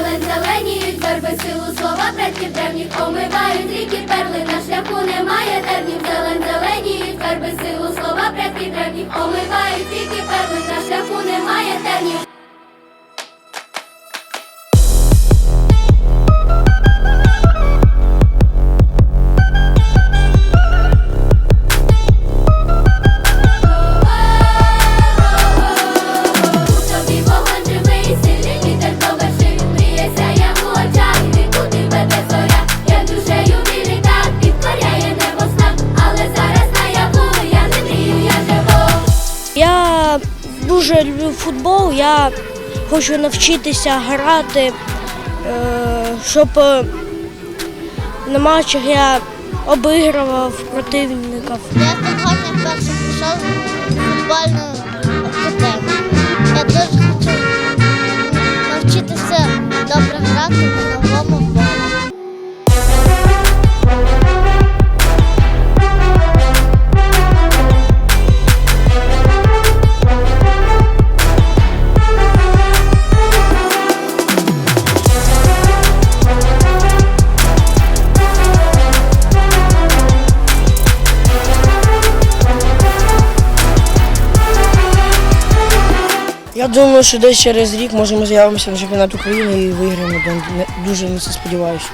зелень зеленіють верби, силу слова предків древніх омивають ріки перли, на шляху немає тернів, зелень зеленіють верби, силу слова предків древніх омивають ріки перли, на шляху немає тернів. Дуже люблю футбол. Я хочу навчитися грати, е, щоб на матчах я обігрував противників. Я хочу вперше пішов у футбольну Я думаю, що десь через рік може ми з'явимося на чемпіонат України і виграємо. Дуже на це сподіваюся.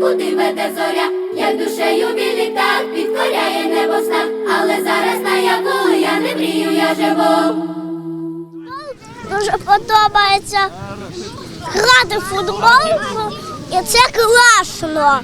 Нікуди веде зоря Як душею так, підкоряє небо снах Але зараз наяву, я не мрію, я живу Дуже подобається грати в футбол, і це класно.